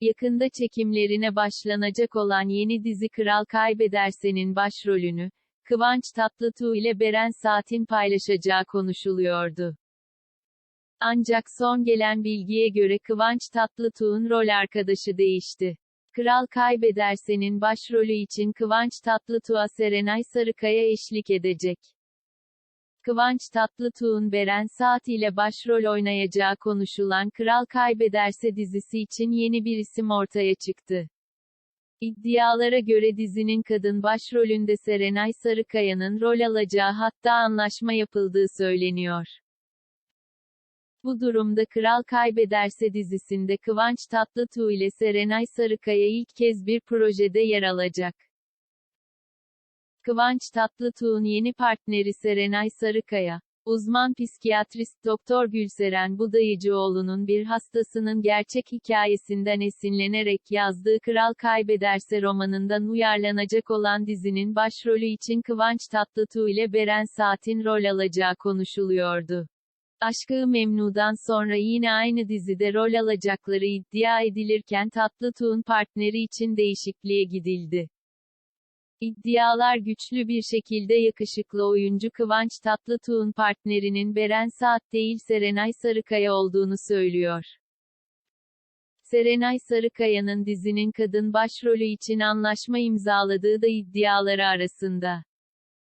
Yakında çekimlerine başlanacak olan yeni dizi Kral Kaybederse'nin başrolünü, Kıvanç Tatlıtuğ ile Beren Saat'in paylaşacağı konuşuluyordu. Ancak son gelen bilgiye göre Kıvanç Tatlıtuğ'un rol arkadaşı değişti. Kral Kaybederse'nin başrolü için Kıvanç Tatlıtuğ'a Serenay Sarıkaya eşlik edecek. Kıvanç Tatlıtuğ'un Beren Saat ile başrol oynayacağı konuşulan Kral Kaybederse dizisi için yeni bir isim ortaya çıktı. İddialara göre dizinin kadın başrolünde Serenay Sarıkaya'nın rol alacağı hatta anlaşma yapıldığı söyleniyor. Bu durumda Kral Kaybederse dizisinde Kıvanç Tatlıtuğ ile Serenay Sarıkaya ilk kez bir projede yer alacak. Kıvanç Tatlıtuğ'un yeni partneri Serenay Sarıkaya, uzman psikiyatrist Doktor Gülseren Budayıcıoğlu'nun bir hastasının gerçek hikayesinden esinlenerek yazdığı Kral Kaybederse romanından uyarlanacak olan dizinin başrolü için Kıvanç Tatlıtuğ ile Beren Saat'in rol alacağı konuşuluyordu. Aşkı Memnu'dan sonra yine aynı dizide rol alacakları iddia edilirken Tatlıtuğ'un partneri için değişikliğe gidildi. İddialar güçlü bir şekilde yakışıklı oyuncu Kıvanç Tatlıtuğ'un partnerinin Beren Saat değil Serenay Sarıkaya olduğunu söylüyor. Serenay Sarıkaya'nın dizinin kadın başrolü için anlaşma imzaladığı da iddiaları arasında.